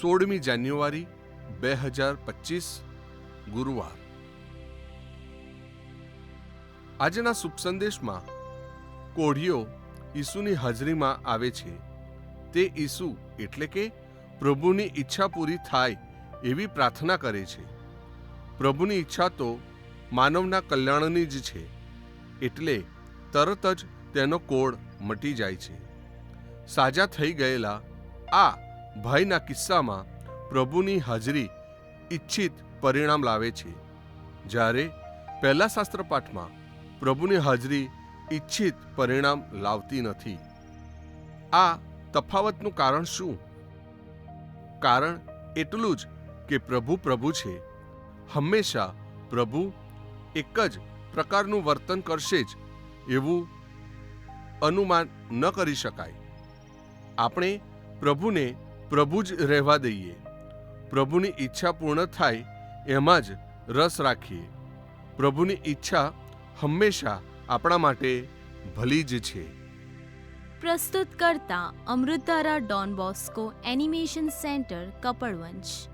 સોળમી જાન્યુઆરી બે હજાર પચીસ ગુરુવાર. આજના શુભ સંદેશમાં કોઢીઓ ઈસુની હાજરીમાં આવે છે. તે ઈસુ એટલે કે પ્રભુની ઈચ્છા પૂરી થાય એવી પ્રાર્થના કરે છે. પ્રભુની ઈચ્છા તો માનવના કલ્યાણની જ છે, એટલે તરત જ તેનો કોડ મટી જાય છે. સાજા થઈ ગયેલા આ ભયના કિસ્સામાં પ્રભુની હાજરી ઈચ્છિત પરિણામ લાવે છે. જ્યારે પહેલા શાસ્ત્ર પાઠમાં પ્રભુની હાજરી ઈચ્છિત પરિણામ લાવતી નથી. આ તફાવતનું કારણ શું? કારણ એટલું જ કે પ્રભુ પ્રભુ છે. હંમેશા પ્રભુ એક જ પ્રકારનું વર્તન કરશે જ એવું અનુમાન ન કરી શકાય. આપણે પ્રભુને પ્રભુ જ રહેવા દઈએ. પ્રભુની ઈચ્છા પૂર્ણ થાય, એમાં જ રસ રાખીએ. પ્રભુની ઈચ્છા હંમેશા આપણા માટે ભલી જ છે. પ્રસ્તુત કરતા Amrutdhara Don Bosco animation centre, Kapadvanj.